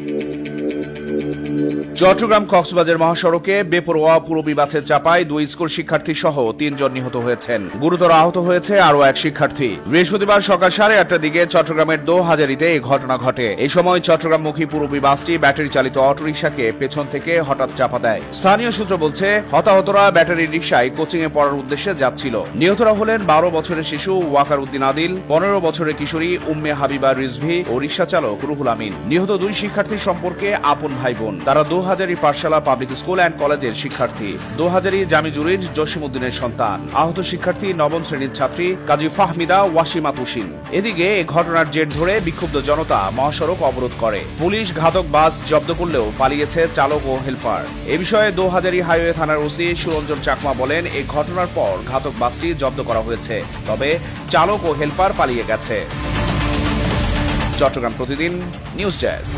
you. Chittagong Cox's Bazar মহাসড়কে বেপরোয়া পুরবী বাসের চাপায় দুই স্কুল শিক্ষার্থী সহ তিনজন নিহত হয়েছেন। গুরুতর আহত হয়েছে আরও এক শিক্ষার্থী। বৃহস্পতিবার সকাল সাড়ে আটটার দিকে চট্টগ্রামের দোহাজারিতে এই ঘটনা ঘটে। এই সময় চট্টগ্রামমুখী পুরবী বাসটি ব্যাটারি চালিত অটোরিকশাকে পেছন থেকে হঠাৎ চাপা দেয়। স্থানীয় সূত্র বলছে, হতাহতরা ব্যাটারি রিকশায় কোচিং এ পড়ার উদ্দেশ্যে যাচ্ছিল। নিহতরা হলেন বারো বছরের শিশু ওয়াকার উদ্দিন আদিল, পনেরো বছরের কিশোরী উম্মে হাবিবা রিজভি ও রিকশা চালক রুহুল আমিন। নিহত দুই শিক্ষার্থী সম্পর্কে আপন ভাই বোন। তারা দোহাজারি পাঠশালা পাবলিক স্কুল অ্যান্ড কলেজের শিক্ষার্থী। দোহাজারি জামিজুরির জসিমুদ্দিনের সন্তান। আহত শিক্ষার্থী, নবম শ্রেণির ছাত্রী কাজী ফাহমিদা ওয়াসিমা তুসিন এদিকে এ ঘটনার জের ধরে বিক্ষুব্ধ জনতা মহাসড়ক অবরোধ করে। পুলিশ ঘাতক বাস জব্দ করলেও পালিয়েছে চালক ও হেলপার। এ বিষয়ে দোহাজারি হাইওয়ে থানার ওসি সুরঞ্জন চাকমা বলেন এই ঘটনার পর ঘাতক বাসটি জব্দ করা হয়েছে, তবে চালক ও হেলপার পালিয়ে গেছে। চট্টগ্রাম প্রতিদিন নিউজ ডেস্ক।